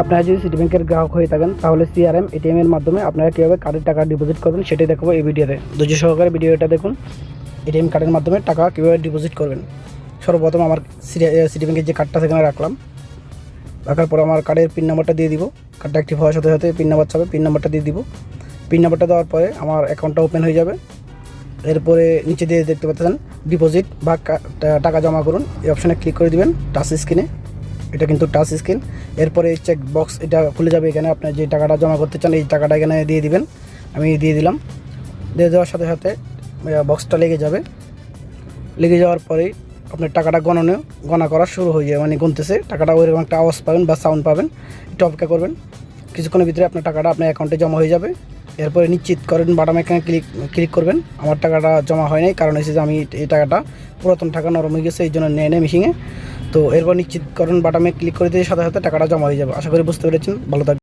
আপনারা যদি সিটি ব্যাংকের গ্রাহক হয়ে থাকেন, তাহলে সিআরএম এটিএম এর মাধ্যমে আপনারা কীভাবে কার্ডের টাকা ডিপোজিট করবেন সেটাই দেখাবো এই ভিডিওতে। ধৈর্য সহকারে ভিডিওটা দেখুন। এটিএম কার্ডের মাধ্যমে টাকা কীভাবে ডিপোজিট করবেন। সর্বপ্রথম আমার সিটি ব্যাংকের যে কার্ডটা সেখানে রাখলাম। রাখার পর আমার কার্ডের পিন নাম্বারটা দিয়ে দিব। কার্ডটা অ্যাক্টিভ হওয়ার সাথে সাথে পিন নাম্বার চাবে পিন নাম্বারটা দিয়ে দিব। পিন নাম্বারটা দেওয়ার পরে আমার অ্যাকাউন্টটা ওপেন হয়ে যাবে। এরপরে নিচে দিয়ে দেখতে পাচ্ছেন ডিপোজিট বা টাকা জমা করুন। এই অপশানে ক্লিক করে দিবেন টাচ স্ক্রিনে এটা কিন্তু টাচ স্ক্রিন এরপরে এই চেক বক্স এটা খুলে যাবে এখানে। আপনার যে টাকাটা জমা করতে চান, এই টাকাটা এখানে দিয়ে দিবেন। আমি দিয়ে দিলাম। দিয়ে দেওয়ার সাথে সাথে বক্সটা লেগে যাবে। লেগে যাওয়ার পরেই আপনার টাকাটা গণনে গণা করা শুরু হয়ে যায়। মানে গুনতেছে। টাকাটা ওইরকম একটা আওয়াজ পাবেন বা সাউন্ড পাবেন। একটু অপেক্ষা করবেন। কিছুক্ষণের ভিতরে আপনার টাকাটা আপনার অ্যাকাউন্টে জমা হয়ে যাবে। এরপরে নিশ্চিত করেন বাটাম এখানে ক্লিক ক্লিক করবেন। আমার টাকাটা জমা হয় নাই, কারণ এসে যে আমি এই টাকাটা পুরাতন টাকা নরম হয়ে গেছে, এই জন্য নেয় নেয় মিশিংয়ে তো এরপর নিশ্চিত করেন বাটামে ক্লিক করে দিয়ে সাথে সাথে টাকাটা জমা হয়ে যাবে। আশা করি বুঝতে পেরেছেন। ভালো থাকবেন।